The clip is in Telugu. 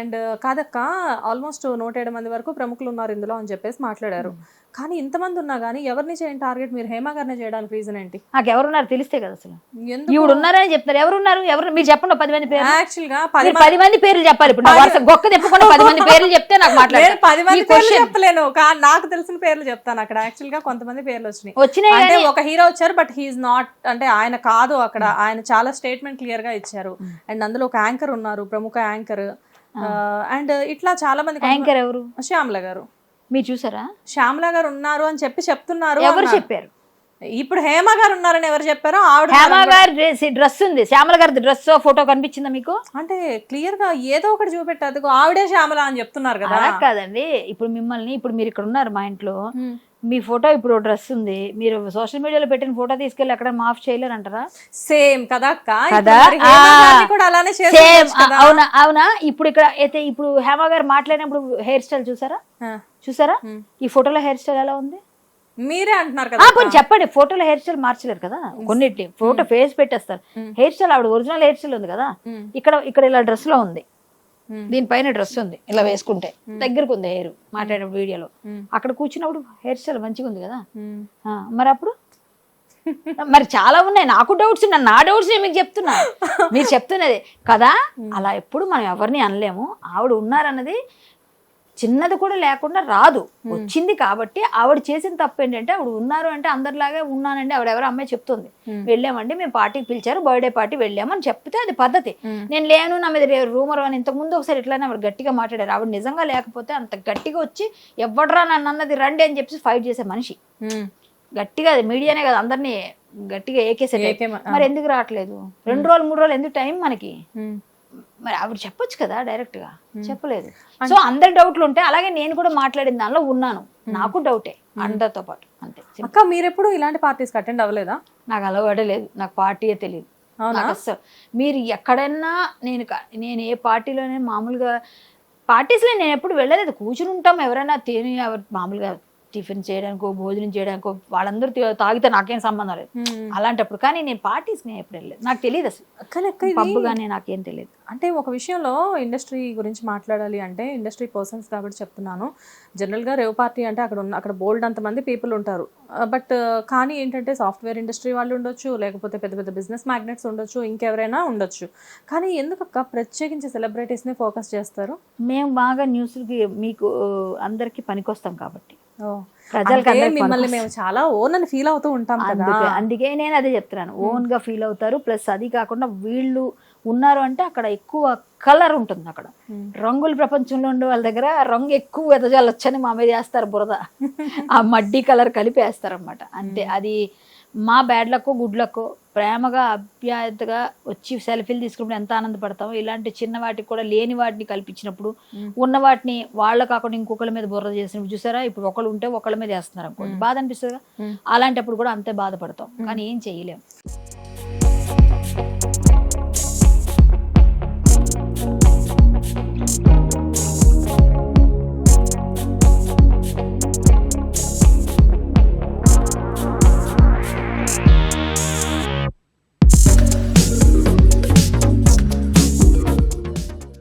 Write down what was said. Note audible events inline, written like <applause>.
అండ్ కాదక్క ఆల్మోస్ట్ నూట ఏడు మంది వరకు ప్రముఖులు ఉన్నారు ఇందులో అని చెప్పేసి మాట్లాడారు. కానీ ఇంతమంది ఉన్నా కానీ ఎవరిని చేయండి టార్గెట్ మీరు హేమ గారిని చేయడానికి రీజన్ ఏంటి? నాకు ఎవరున్నారు తెలిస్తే కదా అసలు. ఈవిడ ఉన్నారని చెప్తారు ఎవరున్నారు? ఎవరు మీరు చెప్పండి పది మంది పేర్లు. యాక్చువల్గా పది మంది పేర్లు చెప్పాలి ఇప్పుడు. గొక్క తిప్పకుండా పది మంది పేర్లు చెప్తే నాకు మాట్లాడారు పది మంది పేర్లు చెప్పలేను. నాకు తెలిసిన పేర్లు చెప్తాను అక్కడ. యాక్చువల్గా కొంతమంది పేర్లు వచ్చినాయి. వచ్చినాయి అంటే ఒక హీరో వచ్చారు బట్ హీఈస్ నాట్ అంటే ఆయన కాదు అక్కడ. ఆయన చాలా స్టేట్మెంట్ క్లియర్గా ఇచ్చారు. అండ్ అందులో ఒక యాంకర్ ఉన్నారు ప్రముఖ యాంకర్ అండ్ ఇట్లా చాలా మంది యాంకర్ ఎవరు? శ్యామల గారు. మీరు చూసారా? శ్యామల గారు ఉన్నారు అని చెప్పి చెప్తున్నారు ఎవరు. చెప్పారు? ఇప్పుడు హేమ గారు ఉన్నారని ఎవరు చెప్పారో ఆవిడ హేమ. గారి డ్రెస్ డ్రెస్ ఉంది. శ్యామల గారి డ్రెస్ ఫోటో కనిపించిందా మీకు? అంటే క్లియర్గా ఏదో ఒకటి చూపెట్టదు ఆవిడే శ్యామల అని చెప్తున్నారు కదా. అలా కాదండి. ఇప్పుడు మిమ్మల్ని ఇప్పుడు మీరు ఇక్కడ ఉన్నారు మా ఇంట్లో. మీ ఫోటో ఇప్పుడు డ్రెస్ ఉంది. మీరు సోషల్ మీడియాలో పెట్టిన ఫోటో తీసుకెళ్ళి అక్కడ మాఫ్ చేయలేరు అంటారా? సేమ్ కదా కదా? సేమ్. అవునా అవునా? ఇప్పుడు ఇక్కడ అయితే ఇప్పుడు హేమ గారు మాట్లాడినప్పుడు హెయిర్ స్టైల్ చూసారా. చూసారా. ఈ ఫోటోలో హెయిర్ స్టైల్ ఎలా ఉంది? మీరే అంటున్నారు కదా పోనీ చెప్పండి ఫోటోలో హెయిర్ స్టైల్ మార్చలేరు కదా? కొన్నిటి ఫోటో ఫేస్ పెట్టేస్తారు. హెయిర్ స్టైల్ ఆవిడ ఒరిజినల్ హెయిర్ స్టైల్ ఉంది కదా. ఇక్కడ ఇక్కడ ఇలా డ్రెస్లో ఉంది. దీనిపైన డ్రెస్ ఉంది ఇలా వేసుకుంటే. దగ్గరకు ఉంది హెయిర్ మాట్లాడిన వీడియోలో. అక్కడ కూర్చున్నప్పుడు హెయిర్ స్టైల్ మంచిగా ఉంది కదా? మరి అప్పుడు? మరి చాలా ఉన్నాయి నాకు డౌట్స్ ఉన్నాయి నా డౌట్స్ నేను మీకు చెప్తున్నా. మీరు చెప్తున్నది కదా అలా ఎప్పుడు మనం ఎవరిని అనలేము ఆవిడ ఉన్నారన్నది చిన్నది కూడా లేకుండా రాదు వచ్చింది కాబట్టి ఆవిడ చేసిన తప్పు ఏంటంటే ఆవిడ ఉన్నారు అంటే అందరిలాగే ఉన్నానండి ఆవిడ ఎవరో అమ్మాయి చెప్తుంది. వెళ్ళామండి మేము పార్టీకి పిలిచారు బర్త్డే పార్టీ వెళ్ళామని చెప్తే అది పద్ధతి. నేను లేను నా మీద రూమర్ అని ఇంతకు ముందు ఒకసారి ఇట్లానే ఆవిడ గట్టిగా మాట్లాడారు ఆవిడ నిజంగా లేకపోతే అంత గట్టిగా వచ్చి ఎవడరా నన్ను అన్నది రండి అని చెప్పి ఫైట్ చేసే మనిషి. గట్టిగా అది మీడియానే కదా అందరినీ గట్టిగా ఏకేసే. మరి ఎందుకు రావట్లేదు రెండు రోజులు మూడు రోజులు ఎందుకు టైం మనకి. మరి ఆవిడ చెప్పొచ్చు కదా డైరెక్ట్గా? చెప్పలేదు. సో అందరి డౌట్లు ఉంటాయి అలాగే నేను కూడా మాట్లాడిన దానిలో ఉన్నాను. నాకు డౌటే అందరితో పాటు. అంతే. అక్క మీరెప్పుడు ఇలాంటి పార్టీస్ అటెండ్ అవ్వలేదా? నాకు అలవాటే లేదు. నాకు పార్టీయే తెలియదు అస్సలు. మీరు ఎక్కడైనా నేను నేను ఏ పార్టీలోనే మామూలుగా పార్టీస్లో నేను ఎప్పుడు వెళ్ళలేదు. కూర్చుని ఉంటాం ఎవరైనా తిని ఎవరు మామూలుగా టిఫిన్ చేయడానికో భోజనం చేయడానికో వాళ్ళందరూ తాగితే నాకేం సంబంధం లేదు. అలాంటప్పుడు కానీ నేను పార్టీస్ నేను ఎప్పుడు వెళ్ళలేదు నాకు తెలియదు అసలు. పబ్బు కానీ నాకేం తెలియదు అంటే ఒక విషయంలో ఇండస్ట్రీ గురించి మాట్లాడాలి అంటే ఇండస్ట్రీ పర్సన్స్ కాబట్టి చెప్తున్నాను. జనరల్గా రేవ్ పార్టీ అంటే అక్కడ ఉన్న అక్కడ బోల్డ్ అంతమంది పీపుల్ ఉంటారు. బట్ కానీ ఏంటంటే సాఫ్ట్వేర్ ఇండస్ట్రీ వాళ్ళు ఉండొచ్చు లేకపోతే పెద్ద పెద్ద బిజినెస్ మ్యాగ్నెట్స్ ఉండొచ్చు ఇంకెవరైనా ఉండొచ్చు. కానీ ఎందుకు అక్క ప్రత్యేకించి సెలబ్రిటీస్ని ఫోకస్ చేస్తారు? మేము బాగా న్యూస్లకి మీకు అందరికి పనికొస్తాం కాబట్టి. ప్రజలకు మిమ్మల్ని. మేము చాలా ఓన్ అని ఫీల్ అవుతూ ఉంటాం కదా. అందుకే నేను అదే చెప్తున్నాను. ఓన్గా ఫీల్ అవుతారు ప్లస్ అది కాకుండా వీళ్ళు ఉన్నారు అంటే అక్కడ ఎక్కువ కలర్ ఉంటుంది అక్కడ. రంగుల ప్రపంచంలో ఉండే వాళ్ళ దగ్గర రంగు ఎక్కువ వెదజాలొచ్చని మా మీద వేస్తారు బురద. <laughs> ఆ మడ్డి కలర్ కలిపి వేస్తారు అనమాట అంతే అది మా బ్యాడ్ లక్ గుడ్ లక్ ప్రేమగా అభ్యాయతగా వచ్చి సెల్ఫీలు తీసుకున్నప్పుడు ఎంత ఆనందపడతామో ఇలాంటి చిన్న వాటికి కూడా లేని వాటిని కల్పించినప్పుడు. ఉన్న వాటిని వాళ్ళ కాకుండా ఇంకొకళ్ళ మీద బుర్ర చేసినప్పుడు చూసారా? ఇప్పుడు ఒకళ్ళు ఉంటే ఒకళ్ళ మీద వేస్తున్నారు అనుకోండి. బాధ అనిపిస్తుంది. అలాంటప్పుడు కూడా అంతే బాధపడతాం. కానీ ఏం చేయలేం.